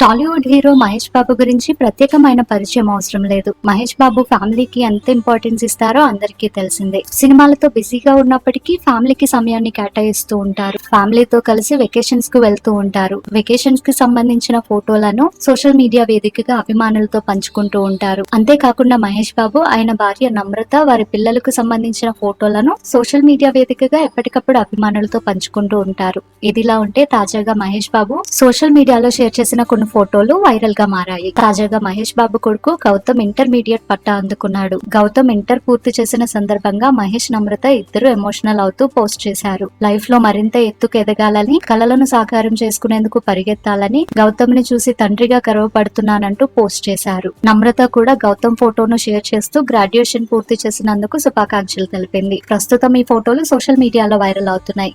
Tollywood hero Mahesh Babu గురించి ప్రత్యేకమైన పరిచయం అవసరం లేదు. మహేష్ బాబు ఫ్యామిలీకి ఎంత ఇంపార్టెన్స్ ఇస్తారో అందరికీ తెలిసిందే. సినిమాలతో బిజీగా ఉన్నప్పటికీ ఫ్యామిలీకి సమయాన్ని కేటాయిస్తూ ఉంటారు. ఫ్యామిలీతో కలిసి వెకేషన్స్కు వెళ్తూ ఉంటారు. వెకేషన్స్కి సంబంధించిన ఫోటోలను సోషల్ మీడియా వేదికగా అభిమానులతో పంచుకుంటూ ఉంటారు. అంతేకాకుండా మహేష్ బాబు ఆయన భార్య నమ్రత వారి పిల్లలకు సంబంధించిన ఫోటోలను సోషల్ మీడియా వేదికగా ఎప్పటికప్పుడు అభిమానులతో పంచుకుంటూ ఉంటారు. ఇదిలా ఉంటే తాజాగా మహేష్ బాబు సోషల్ మీడియాలో షేర్ చేసిన కొన్ని ఫోటోలు వైరల్గా మారాయి. తాజాగా మహేష్ బాబు కొడుకు గౌతమ్ ఇంటర్మీడియట్ పట్టా అందుకున్నాడు. గౌతమ్ ఇంటర్ పూర్తి చేసిన సందర్భంగా మహేష్ నమ్రత ఇద్దరు ఎమోషనల్ అవుతూ పోస్ట్ చేశారు. లైఫ్లో మరింత ఎత్తుకు ఎదగాలని కలలను సాకారం చేసుకునేందుకు పరిగెత్తాలని గౌతమ్ని చూసి తండ్రిగా గర్వపడుతున్నానంటూ పోస్ట్ చేశారు. నమ్రత కూడా గౌతమ్ ఫోటోను షేర్ చేస్తూ గ్రాడ్యుయేషన్ పూర్తి చేసినందుకు శుభాకాంక్షలు తెలిపింది. ప్రస్తుతం ఈ ఫోటోలు సోషల్ మీడియాలో వైరల్ అవుతున్నాయి.